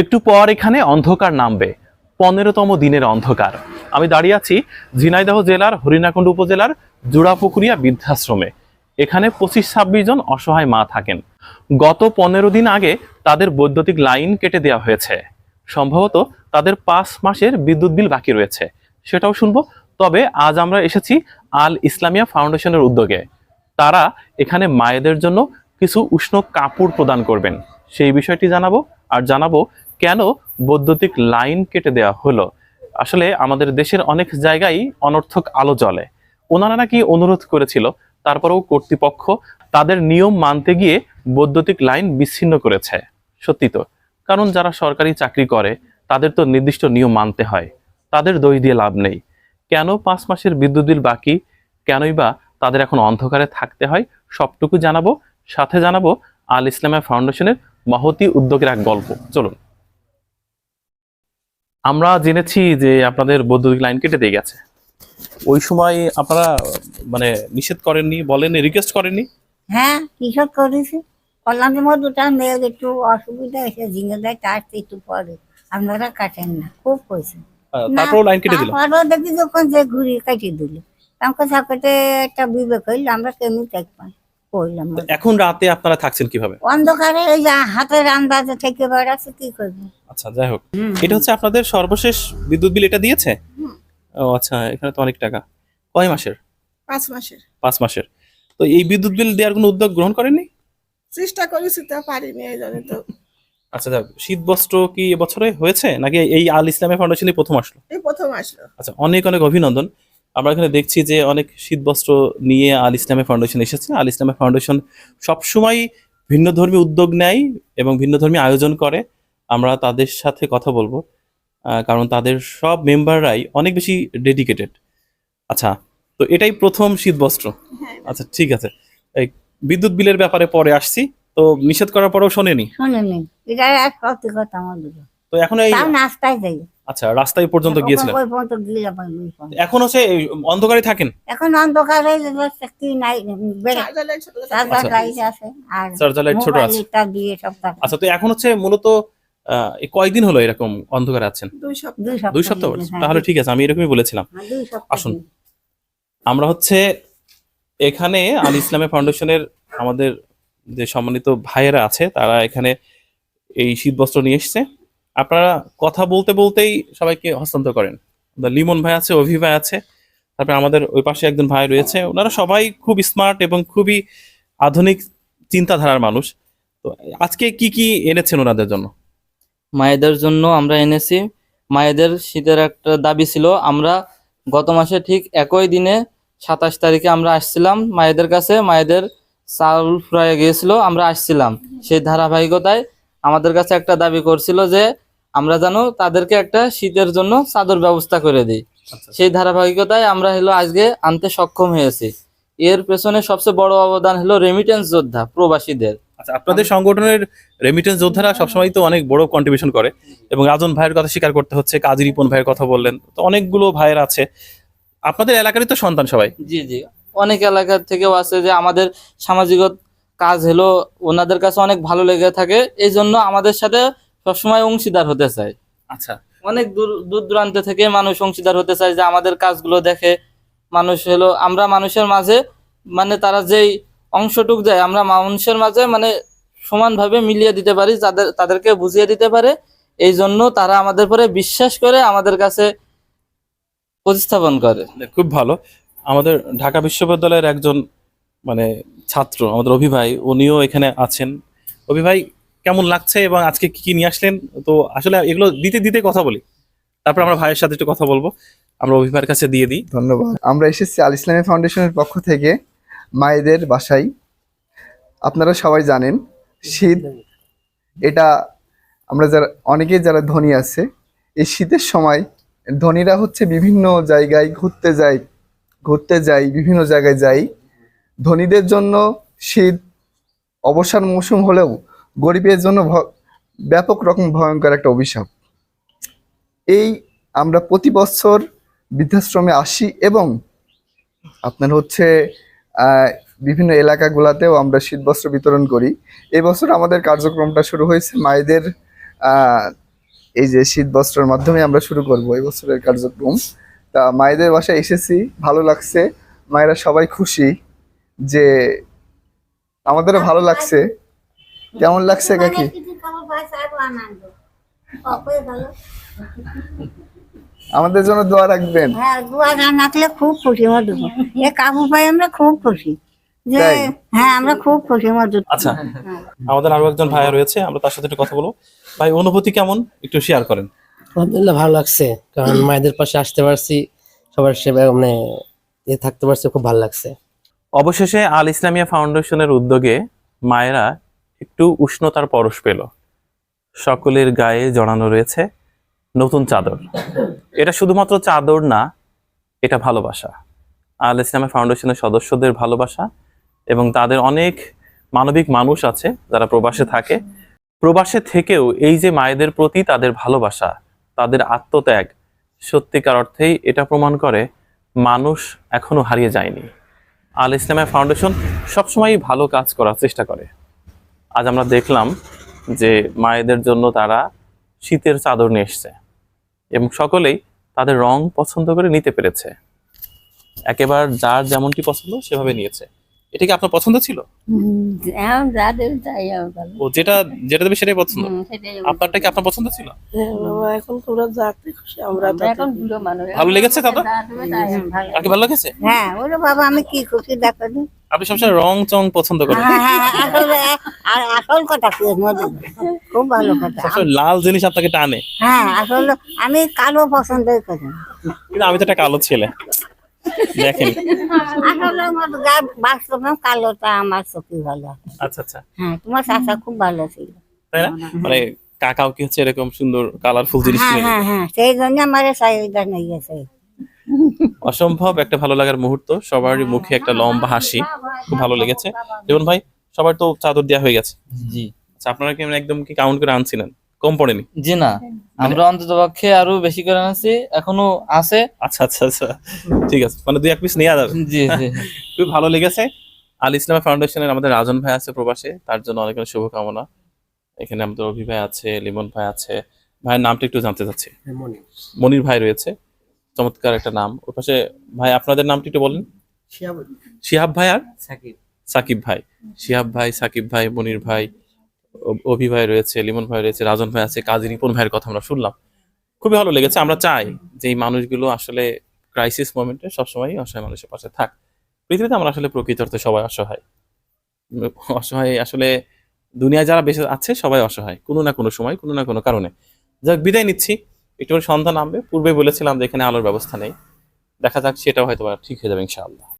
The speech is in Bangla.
একটু পর এখানে অন্ধকার নামবে, পনেরোতম দিনের অন্ধকার। আমি দাঁড়িয়ে আছি ঝিনাইদহ জেলার, হরিণাকুণ্ড উপজেলার জোড়াপুকুরিয়া বৃদ্ধাশ্রমে। এখানে পঁচিশ ছাব্বিশ জন অসহায় মা থাকেন। গত পনেরো দিন আগে তাদের বৈদ্যুতিক লাইন কেটে দেওয়া হয়েছে। সম্ভবত তাদের পাঁচ মাসের বিদ্যুৎ বিল বাকি রয়েছে। সেটাও শুনব। তবে আজ আমরা এসেছি আল ইসলামিয়া ফাউন্ডেশনের উদ্যোগে। তারা এখানে মায়েদের জন্য কিছু উষ্ণ কাপড় প্রদান করবেন। সেই বিষয়টি জানাব। আর জানাব কেন বৈদ্যুতিক লাইন কেটে দেওয়া হলো? আসলে আমাদের দেশের অনেক জায়গায় অনর্থক আলো জ্বলে। ওনারা নাকি অনুরোধ করেছিল, তারপরেও কর্তৃপক্ষ তাদের নিয়ম মানতে গিয়ে বৈদ্যুতিক লাইন বিচ্ছিন্ন করেছে। সত্যি তো। কারণ যারা সরকারি চাকরি করে, তাদের তো নির্দিষ্ট নিয়ম মানতে হয়। তাদের দই দিয়ে লাভ নেই। কেন পাঁচ মাসের বিদ্যুৎ বিল বাকি? কেনই বা তাদের এখন অন্ধকারে থাকতে হয়? সবটুকু জানাব। সাথে জানাব আল ইসলামিয়া ফাউন্ডেশনের মহতি উদ্যোগের এক গল্প। চলুন। আমরা জেনেছি যে আপনাদের বৈদ্যুতিক লাইন কেটে দিয়ে গেছে। ওই সময় আপনারা মানে নিষেধ করেননি বলেননি রিকোয়েস্ট করেননি? হ্যাঁ কিসব করেছি। করলাম যে দুটা মেয়ের একটু অসুবিধা এসে ঝিঙে দেয় তার একটু পরে। আপনারা কাটেন না খুব কইছে আহ, তারপরেও লাইন কেটে দিল? তারপরও দেখি যখন যে ঘুরি কাটিয়ে দিল। আমাকে সাথে একটা বিবেক হইল আমরা কেমনি দেখবাম কইলাম তো এখন রাতে আপনারা থাকছেন কীভাবে? অন্ধকারে যে হাতের আন্দাজে থেকে বেড়াচ্ছে কি করব? আচ্ছা যাই হোক। এটা হচ্ছে আপনাদের সর্বশেষ বিদ্যুৎ বিল এটা দিয়েছে? ও আচ্ছা এখানে তো অনেক টাকা। কয় মাসের? পাঁচ মাসের। পাঁচ মাসের। তো এই বিদ্যুৎ বিল দেওয়ার কোনো উদ্যোগ গ্রহণ করেননি? চেষ্টা করেছি তো পারিনি এই জন্য তো। আচ্ছা যাক শীত বস্ত্র কি এবছরে হয়েছে? নাকি এই আল ইসলামী ফাউন্ডেশনই প্রথম আসলো? এই প্রথম আসলো। আচ্ছা অনেক অনেক অভিনন্দন। আমরা এখানে দেখছি যে অনেক শীত বস্ত্র নিয়ে আল ইসলামী ফাউন্ডেশন এসেছে। আল ইসলামী ফাউন্ডেশন সবসময় ভিন্ন ধর্মী উদ্যোগ নেয় এবং ভিন্ন ধর্মী আয়োজন করে। আমরা তাদের সাথে কথা বলব আহ, কারণ তাদের সব মেম্বাররাই অনেক বেশি ডেডিকেটেড আচ্ছা তো এটাই প্রথম শীত বস্ত্র আচ্ছা ঠিক আছে। এই বিদ্যুৎ বিলের ব্যাপারে পরে আসছি। তো নিষেধ করার পরেও শোনেনি? শোনেনি। এটা এক সত্যি কথা আমাদের তো এখন এই নাস্তায় যাই। আচ্ছা রাস্তায় পর্যন্ত গিয়েছিলেন? ওই পর্যন্ত গিয়ে। এখন হচ্ছে অন্ধকারে থাকেন? এখন অন্ধকারে কি নাই চার্জার লাইট আচ্ছা। লাইট আছে আর চার্জার লাইট ছোট আছে। দিয়ে সব আচ্ছা তো এখন হচ্ছে মূলত কয়দিন হলো এরকম অন্ধকারে আছেন? দুই সপ্তাহ। হ্যাঁ, তাহলে ঠিক আছে আমি এরকমই বলেছিলাম। হ্যাঁ, আসুন। আমরা হচ্ছে এখানে আল ইসলামী ফাউন্ডেশনের আমাদের যে সম্মানিত ভাইয়েরা আছে তারা এখানে এই শীতবস্ত্র নিয়ে এসছে। আপনারা কথা বলতে বলতেই সবাইকে হস্তান্তর করেন। লিমন ভাই আছে অভি ভাই আছে, তারপরে আমাদের ওই পাশে একজন ভাই রয়েছে, ওনারা সবাই খুব স্মার্ট এবং খুবই আধুনিক চিন্তাধারার মানুষ। তো আজকে কি কি এনেছেন ওনাদের জন্য? মায়েদের জন্য আমরা এনেছি। মায়েদের শীতের একটা দাবি ছিল, আমরা গত মাসে ঠিক একই দিনে সাতাশ তারিখে আমরা আসছিলাম মায়েদের কাছে, মায়েদের চাউল ফুরাইয়ে গিয়েছিল, আমরা আসছিলাম। সেই ধারাবাহিকতায় আমাদের কাছে একটা দাবি করছিল যে আমরা যেন তাদেরকে একটা শীতের জন্য চাদর ব্যবস্থা করে দিই। আচ্ছা। সেই ধারাবাহিকতায় আমরা হলো আজকে আনতে সক্ষম হয়েছি। এর পেছনে সবচেয়ে বড় অবদান হলো রেমিটেন্স যোদ্ধা প্রবাসীদের। আচ্ছা আপনাদের সংগঠনের রেমিটেন্স যোদ্ধারা সবসময় তো অনেক বড় কন্ট্রিবিউশন করে এবং রাজন ভাইয়ের কথা স্বীকার করতে হচ্ছে কাজী রিপন ভাইয়ের কথা বললেন তো অনেকগুলো ভাইয়ের আছে। আপনাদের এলাকারই তো সন্তান সবাই। জি জি অনেক এলাকা থেকেও আছে যে আমাদের সামাজিক কাজ হলো ওনাদের কাছে অনেক ভালো লেগে থাকে এই জন্য আমাদের সাথে সবসময় অংশীদার হতে চায়। আচ্ছা। অনেক দূর দূর দূরান্ত থেকে মানুষ অংশীদার হতে চায় যে আমাদের কাজগুলো দেখে। মানুষ হলো আমরা মানুষের মাঝে মানে তারা যেই অংশটুক যায় আমরা মানুষের মাঝে মানে সমানভাবে মিলিয়ে দিতে পারি যাদের তাদেরকে বুঝিয়ে দিতে পারে। এই জন্য তারা আমাদের পরে বিশ্বাস করে আমাদের কাছে প্রতিস্থাপন করে। খুব ভালো। আমাদের ঢাকা বিশ্ববিদ্যালয়ের একজন মানে ছাত্র আমাদের অভিভাই উনিও এখানে আছেন। অভি ভাই কেমন লাগছে এবং আজকে কি কি নিয়ে আসলেন? তো আসলে এগুলো দিতে দিতে কথা বলি। তারপর আমরা ভাইয়ের সাথে একটু কথা বলব। আমরা অভি ভাইয়ের কাছে দিয়ে দিই। ধন্যবাদ। আমরা এসেছি আল ইসলামী ফাউন্ডেশনের পক্ষ থেকে মায়েদের বাসায়। আপনারা সবাই জানেন, শীত এটা আমরা যারা, অনেকেই যারা ধনী আছে, এই শীতের সময় ধনীরা হচ্ছে বিভিন্ন জায়গায় ঘুরতে যায়, ঘুরতে যাই বিভিন্ন জায়গায় যাই ধনীদের জন্য শীত অবসান মৌসুম হলেও গরিবের জন্য ব্যাপক রকম ভয়ঙ্কর একটা অভিশাপ। এই আমরা প্রতি বছর বৃদ্ধাশ্রমে আসি এবং আপনার হচ্ছে বিভিন্ন এলাকাগুলোতেও আমরা শীতবস্ত্র বিতরণ করি। এই বছর আমাদের কার্যক্রমটা শুরু হয়েছে মায়েদের এই যে শীত বস্ত্রের মাধ্যমে আমরা শুরু করব এই বছরের কার্যক্রম। তা মায়েদের বাসায় এসেছি, ভালো লাগছে। মায়েরা সবাই খুশি যে আমাদেরও ভালো লাগছে। কেমন লাগছে কাকি? আমাদের জন্য দোয়া রাখবেন। হ্যাঁ দুয়া না নাকলে খুব খুশি মধু এ কাবু পাই আমরা খুব খুশি। যে হ্যাঁ আমরা খুব খুশি মধু আচ্ছা। আমাদের আরও একজন ভাইয়া রয়েছে আমরা তার সাথে একটু কথা বলব। ভাই অনুভূতি কেমন? একটু শেয়ার করেন। আলহামদুলিল্লাহ ভালো লাগছে। কারণ মায়েদের পাশে আসতে পারছি সবার সেবা মানে এ থাকতে পারছি খুব ভালো লাগছে। অবশেষে আল ইসলামিয়া ফাউন্ডেশনের উদ্যোগে মায়েরা একটু উষ্ণতার পরশ পেল। সকলের গায়ে জড়ানো রয়েছে নতুন চাদর। এটা শুধুমাত্র চাদর না, এটা ভালোবাসা। আল ইসলামিয়া ফাউন্ডেশনের সদস্যদের ভালোবাসা এবং তাদের অনেক মানবিক মানুষ আছে যারা প্রবাসে থাকে। প্রবাসে থেকেও এই যে মায়েদের প্রতি তাদের ভালোবাসা, তাদের আত্মত্যাগ, সত্যিকার অর্থেই এটা প্রমাণ করে মানুষ এখনও হারিয়ে যায়নি। আল ইসলামিয়া ফাউন্ডেশন সবসময়ই ভালো কাজ করার চেষ্টা করে। আজ আমরা দেখলাম যে মায়েদের জন্য তারা শীতের চাদর নিয়ে এসছে এবং সকলেই তাদের রং পছন্দ করে নিতে পেরেছে। একেবারে যার যেমনটি পছন্দ সেভাবে নিয়েছে। এটা কি আপনার পছন্দ ছিল? ভালো ও যেটা যেটা দেবে সেটাই পছন্দ? আপনারটা কি আপনার পছন্দ ছিল? এখন তোরা যাতে খুশি আমরা এখন ভালো লেগেছে দাদা ভালো। আর কি ভালো লেগেছে? হ্যাঁ ওরে বাবা আমি কি খুশি দেখো দিন। আপনি সবসময় রং চং পছন্দ করেন? হ্যাঁ হ্যাঁ হ্যাঁ, আর আসল কথা কি খুব ভালো কথা। সবসময় লাল জিনিস আপনাকে টানে। হ্যাঁ আসলে আমি কালো পছন্দ করি কিন্তু আমি তো একটা কালো ছেলে। দেখেন। আসলে আমার গা বাস্তব কালোটা আমার চোখে ভালো আচ্ছা আচ্ছা। হ্যাঁ তোমার চাচা খুব ভালো ছিল। তাই না? মানে কাকাও কি হচ্ছে এরকম সুন্দর কালারফুল জিনিস হ্যাঁ হ্যাঁ সেই জন্য আমার চাহিদা গেছে অসম্ভব একটা ভালো লাগার মুহূর্ত। সবারই মুখে একটা লম্বা হাসি। খুব ভালো লেগেছে। যেমন ভাই সবার তো চাদর দেওয়া হয়ে গেছে। জি। আচ্ছা আপনারা কি একদম কি কাউন্ট করে আনছিলেন? কম পড়েনি? জি না। আমরা অন্তত পক্ষে আরও বেশি করে আনছি। এখনও আছে। আচ্ছা আচ্ছা আচ্ছা। ঠিক আছে। মানে দুই এক পিস নেওয়া যাবে। জি জি। খুব ভালো লেগেছে। আল ইসলামা ফাউন্ডেশনের আমাদের রাজন ভাই আছে প্রবাসে। তার জন্য অনেক অনেক শুভকামনা। এখানে আমাদের অভি ভাই আছে লিমন ভাই আছে। ভাইয়ের নামটা একটু জানতে চাচ্ছি। মনির ভাই রয়েছে। চমৎকার একটা নাম। ওর পাশে ভাই আপনাদের নামটি একটু বলেন। শিহাব। ভাই আর? সাকিব। ভাই। শিহাব ভাই সাকিব ভাই মনির ভাই অভি ভাই রয়েছে লিমন ভাই রয়েছে রাজন ভাই আছে কাজী রিপন ভাইয়ের কথা আমরা শুনলাম। খুবই ভালো লেগেছে। আমরা চাই যে এই মানুষগুলো আসলে ক্রাইসিস মোমেন্টে সবসময় অসহায় মানুষের পাশে থাক। পৃথিবীতে আমরা আসলে প্রকৃত অর্থে সবাই অসহায়। অসহায় আসলে দুনিয়ায় যারা বেঁচে আছে সবাই অসহায় কোনো না কোনো সময় কোনো না কোনো কারণে। যাক বিদায় নিচ্ছি। একটু সন্ধ্যা নামবে। পূর্বে বলেছিলাম যে এখানে আলোর ব্যবস্থা নেই। দেখা যাক সেটাও হয়তো ঠিক হয়ে যাবে ইনশাআল্লাহ।